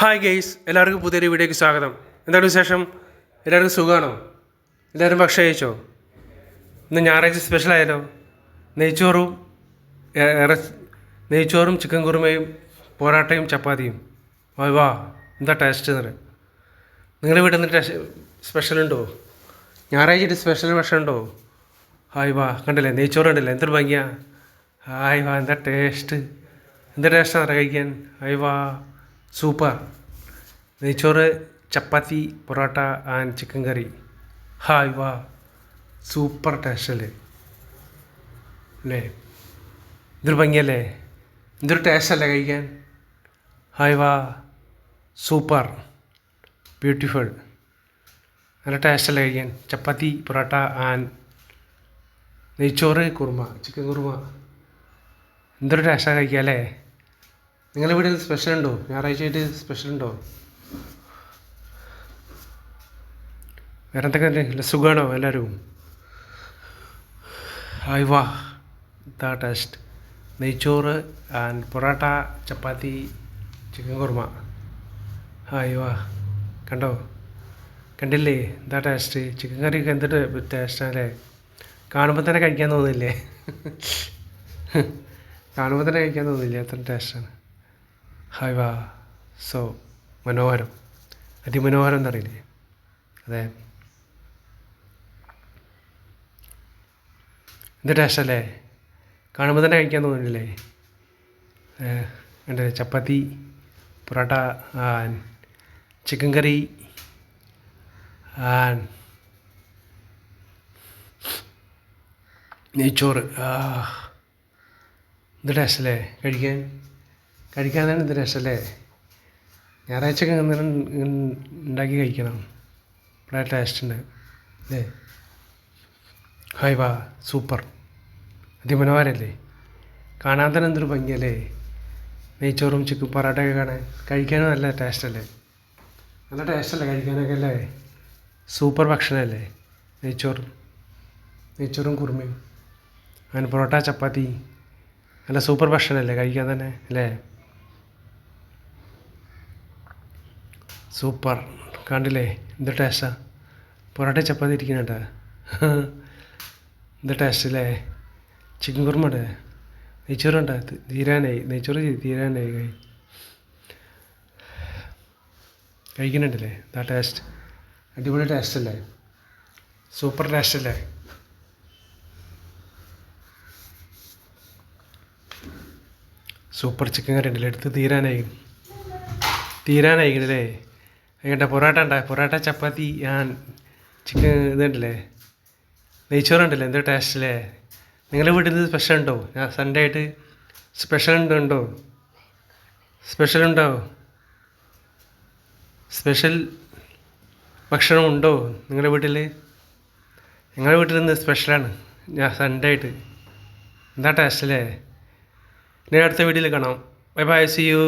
Hi guys എല്ലാവർക്കും പുതിയൊരു വീഡിയോയ്ക്ക് സ്വാഗതം. എന്താണ് വിശേഷം? എല്ലാവർക്കും സുഖമാണോ? എല്ലാവരും ഭക്ഷണം കഴിച്ചോ? ഇന്ന് ഞായറാഴ്ച സ്പെഷ്യൽ ആയാലോ നെയ്ച്ചോറും നെയ്ച്ചോറും ചിക്കൻ കുറുമയും പൊറാട്ടയും ചപ്പാത്തിയും. വാ വാ എന്താ ടേസ്റ്റ് എന്ന് നിങ്ങളുടെ വീട്ടിൽ നിന്ന് ടേസ്റ്റ് സ്പെഷ്യൽ ഉണ്ടോ? ഞായറാഴ്ച സ്പെഷ്യൽ ഭക്ഷണം ഉണ്ടോ? ഹായ് വാ കണ്ടില്ലേ? നെയ്ച്ചോറ് കണ്ടില്ലേ? എന്തൊരു ഭംഗിയാ. ഹായ് വാ എന്താ ടേസ്റ്റ് എന്താ ടേസ്റ്റാണ് കഴിക്കാൻ? ഹായ് വാ. സൂപ്പർ. നെയ്ച്ചോറ് chapati parotta and chicken curry. Hi വാ. സൂപ്പർ ടേസ്റ്റ് അല്ലേ? ഇതൊരു ഭംഗിയല്ലേ? ഇതൊരു ടേസ്റ്റ് അല്ലേ കഴിക്കാൻ? ഹായ് വാ. സൂപ്പർ. ബ്യൂട്ടിഫുൾ. നല്ല ടേസ്റ്റ് അല്ലേ കഴിക്കാൻ? ചപ്പാത്തി പൊറോട്ട ആൻഡ് നെയ്ച്ചോറ് കുറുമ ചിക്കൻ കുറുമ. എന്തൊരു ടേസ്റ്റാണ് കഴിക്കുക അല്ലേ? നിങ്ങളുടെ വീട്ടിൽ സ്പെഷ്യൽ ഉണ്ടോ? ഞായറാഴ്ചയായിട്ട് സ്പെഷ്യൽ ഉണ്ടോ? വേറെ എന്തൊക്കെ ഉണ്ട്? സുഖമാണോ എല്ലാവരും? ഹായ് വാ. ദാ ടേസ്റ്റ് നെയ്ച്ചോറ് and parotta chapati chicken kurma. Hi വാ. കണ്ടോ? കണ്ടില്ലേ? എന്താ ടേസ്റ്റ് ചിക്കൻ കറിയൊക്കെ എന്തിട്ട് ടേസ്റ്റാണല്ലേ കാണുമ്പോൾ തന്നെ കഴിക്കാൻ തോന്നില്ലേ? കാണുമ്പോൾ തന്നെ കഴിക്കാൻ തോന്നില്ലേ? എത്ര ടേസ്റ്റാണ് ഹായ് വാ. സോ മനോഹരം. അതിമനോഹരം എന്നറിയില്ലേ? അതെ. എന്ത് ടേസ്റ്റല്ലേ കാണുമ്പോൾ തന്നെ കഴിക്കാൻ തോന്നുന്നില്ലേ എന്റെ chapati parotta chicken curry and. നെയ്ച്ചോറ്. എന്ത് ടേസ്റ്റല്ലേ കഴിക്കാൻ? കഴിക്കാൻ ഇത് രസമല്ലേ ഞായറാഴ്ചക്ക് ഞായറാഴ്ച ഉണ്ടാക്കി കഴിക്കണം. ഇവിടെ ടേസ്റ്റ് ഉണ്ട് അല്ലേ? ഹായ് വാ സൂപ്പർ. അതിമനോഹരല്ലേ? കാണാൻ തന്നെ എന്തൊരു ഭംഗിയല്ലേ? നെയ്ച്ചോറും ചിക്കൻ പൊറോട്ടയൊക്കെ കാണാൻ കഴിക്കാനും നല്ല ടേസ്റ്റ് അല്ലേ? നല്ല ടേസ്റ്റ് അല്ലേ കഴിക്കാനൊക്കെ അല്ലേ? സൂപ്പർ ഭക്ഷണമല്ലേ നെയ്ച്ചോറും. നെയ്ച്ചോറും കുറുമയും. അങ്ങനെ പൊറോട്ട ചപ്പാത്തി. നല്ല സൂപ്പർ ഭക്ഷണമല്ലേ കഴിക്കാൻ തന്നെ അല്ലേ? സൂപ്പർ. കണ്ടില്ലേ? എന്ത് ടേസ്റ്റാ? പൊറോട്ട ചപ്പാത്തി ഇരിക്കുന്നുണ്ടാ. എന്ത് ടേസ്റ്റ് അല്ലേ ചിക്കൻ കുറുമ ഉണ്ട്. നെയ്ച്ചോറുണ്ട് തീരാനായി. നെയ്ച്ചോറ് തീരാനായി കഴി കഴിക്കുന്നുണ്ടല്ലേ? എന്താ ടേസ്റ്റ്? അടിപൊളി ടേസ്റ്റ് അല്ലേ സൂപ്പർ ടേസ്റ്റ് അല്ലേ സൂപ്പർ ചിക്കൻ കറി ഉണ്ടല്ലേ? എടുത്ത് തീരാനായി. തീരാനായിക്കണല്ലേ കേട്ടോ പൊറോട്ട ഉണ്ടായ പൊറോട്ട ചപ്പാത്തി ഞാൻ ചിക്കൻ ഇതുണ്ടല്ലേ നെയ്ച്ചോറുണ്ടല്ലേ എന്തോ ടേസ്റ്റ് അല്ലേ നിങ്ങളുടെ വീട്ടിൽ നിന്ന് സ്പെഷ്യൽ ഉണ്ടോ? ഞാൻ സൺഡേ ആയിട്ട് സ്പെഷ്യൽ ഉണ്ടോ? സ്പെഷ്യൽ ഉണ്ടോ? സ്പെഷ്യൽ ഭക്ഷണം ഉണ്ടോ നിങ്ങളുടെ വീട്ടിൽ ഞങ്ങളുടെ വീട്ടിൽ നിന്ന് സ്പെഷ്യലാണ് ഞാൻ സൺഡേ ആയിട്ട്. എന്താ ടേസ്റ്റ് അല്ലേ ഇനി അടുത്ത വീഡിയോയിൽ കാണാം. Bye bye C U